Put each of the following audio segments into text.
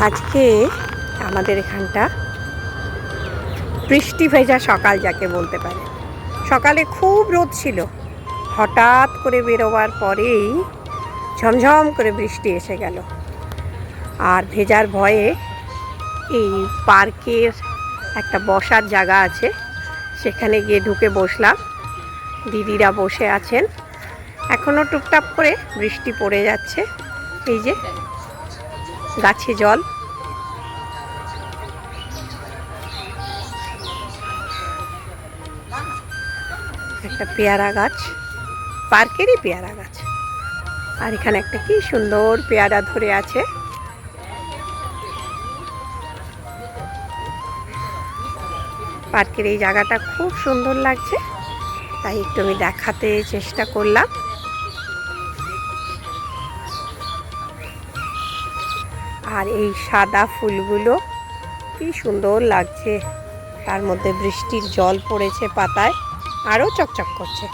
আজকে আমাদের এখানটা বৃষ্টি ভেজা সকাল যাকে বলতে পারে। সকালে খুব রোদ ছিল। হঠাৎ করে বেরোবার পরেই ঝমঝম করে বৃষ্টি এসে গেল। আর ভেজার ভয়ে এই পার্কের একটা বসার জায়গা আছে। সেখানে গিয়ে ঢুকে বসলাম। দিদিরা বসে আছেন। এখনও টুকটাপ করে বৃষ্টি পড়ে যাচ্ছে। এই যে গাছে জল। একটা পেয়ারা গাছ, পার্কেরই পেয়ারা গাছ। আর এখানে একটা কি সুন্দর পেয়ারা ধরে আছে। পার্কের এই জায়গাটা খুব সুন্দর লাগছে, তাই একটু আমি দেখাতে চেষ্টা করলাম। আর এই সাদা ফুলগুলো কি সুন্দর লাগছে। তার মধ্যে বৃষ্টির জল পড়েছে পাতায় আরও চকচক করছে।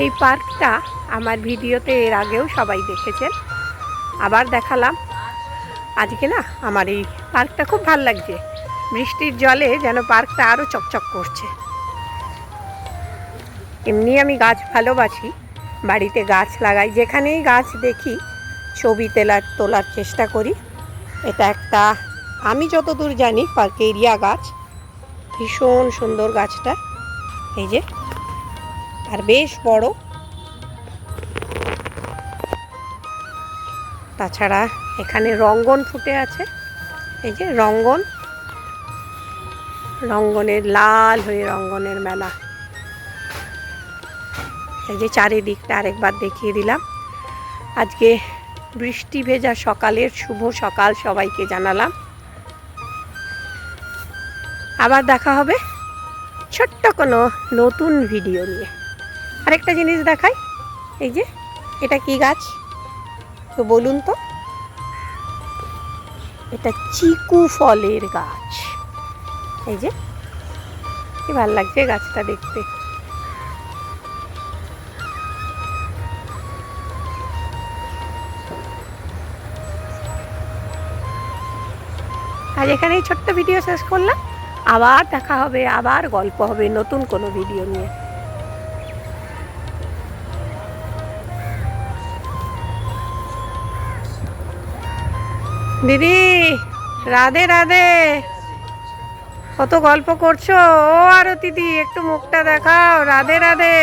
এই পার্কটা আমার ভিডিওতে এর আগেও সবাই দেখেছেন, আবার দেখালাম। আজকে না আমার এই পার্কটা খুব ভালো লাগছে। বৃষ্টির জলে যেন পার্কটা আরও চকচক করছে। এমনি আমি গাছ ভালোবাসি, বাড়িতে গাছ লাগাই, যেখানেই গাছ দেখি, ছবি তোলার তোলার চেষ্টা করি। এটা একটা, আমি যতদূর জানি পার্কেরিয়া গাছ। ভীষণ সুন্দর গাছটা। এই যে, আর বেশ বড়। তাছাড়া এখানে রঙ্গন ফুটে আছে। এই যে রঙ্গন। রঙ্গনের লাল হয়ে রঙ্গনের মেলা। এই যে চারিদিকটা আরেকবার দেখিয়ে দিলাম। আজকে বৃষ্টি ভেজা সকালের শুভ সকাল সবাইকে জানালাম। আবার দেখা হবে ছোট্ট কোনো নতুন ভিডিও নিয়ে। আরেকটা জিনিস দেখাই, এই যে এটা কি গাছ? তো বলুন তো। এটা চিকু ফলের গাছ। এই যে কি ভালো লাগছে গাছটা দেখতে। আজ এখানেই ছোট্ট ভিডিও শেষ করলাম। আবার দেখা হবে, আবার গল্প হবে নতুন কোনো ভিডিও নিয়ে। দিদি, রাধে রাধে। কত গল্প করছ? ও আরও দিদি একটু মুখটা দেখাও। রাধে রাধে।